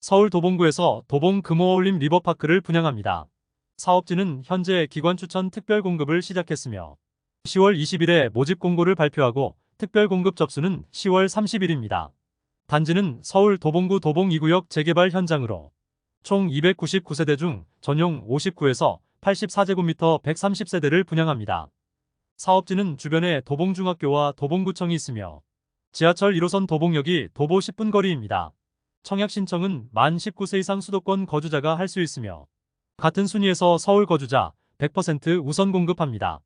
서울 도봉구에서 도봉 금호어울림 리버파크를 분양합니다. 사업지는 현재 기관 추천 특별 공급을 시작했으며 10월 20일에 모집 공고를 발표하고 특별 공급 접수는 10월 30일입니다. 단지는 서울 도봉구 도봉 2구역 재개발 현장으로 총 299세대 중 전용 59에서 84제곱미터 130세대를 분양합니다. 사업지는 주변에 도봉중학교와 도봉구청이 있으며 지하철 1호선 도봉역이 도보 10분 거리입니다. 청약 신청은 만 19세 이상 수도권 거주자가 할 수 있으며 같은 순위에서 서울 거주자 100% 우선 공급합니다.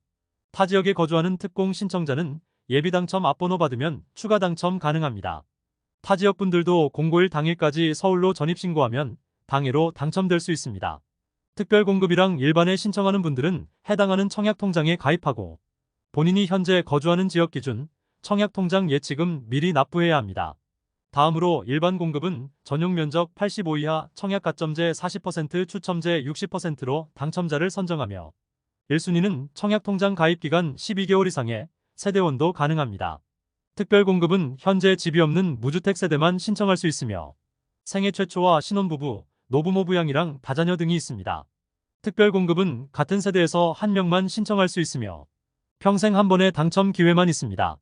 타 지역에 거주하는 특공 신청자는 예비 당첨 앞번호 받으면 추가 당첨 가능합니다. 타 지역 분들도 공고일 당일까지 서울로 전입 신고하면 당해로 당첨될 수 있습니다. 특별 공급이랑 일반에 신청하는 분들은 해당하는 청약 통장에 가입하고 본인이 현재 거주하는 지역 기준 청약 통장 예치금 미리 납부해야 합니다. 다음으로 일반 공급은 전용 면적 85 이하 청약 가점제 40% 추첨제 60%로 당첨자를 선정하며 1순위는 청약 통장 가입 기간 12개월 이상의 세대원도 가능합니다. 특별 공급은 현재 집이 없는 무주택 세대만 신청할 수 있으며 생애 최초와 신혼부부, 노부모 부양이랑 다자녀 등이 있습니다. 특별 공급은 같은 세대에서 한 명만 신청할 수 있으며 평생 한 번의 당첨 기회만 있습니다.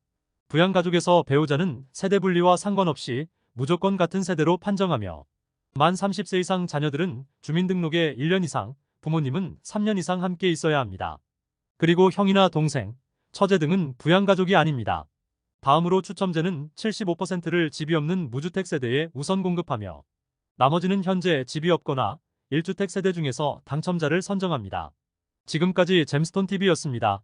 부양가족에서 배우자는 세대 분리와 상관없이 무조건 같은 세대로 판정하며 만 30세 이상 자녀들은 주민등록에 1년 이상, 부모님은 3년 이상 함께 있어야 합니다. 그리고 형이나 동생, 처제 등은 부양가족이 아닙니다. 다음으로 추첨제는 75%를 집이 없는 무주택 세대에 우선 공급하며 나머지는 현재 집이 없거나 1주택 세대 중에서 당첨자를 선정합니다. 지금까지 잼스톤TV였습니다.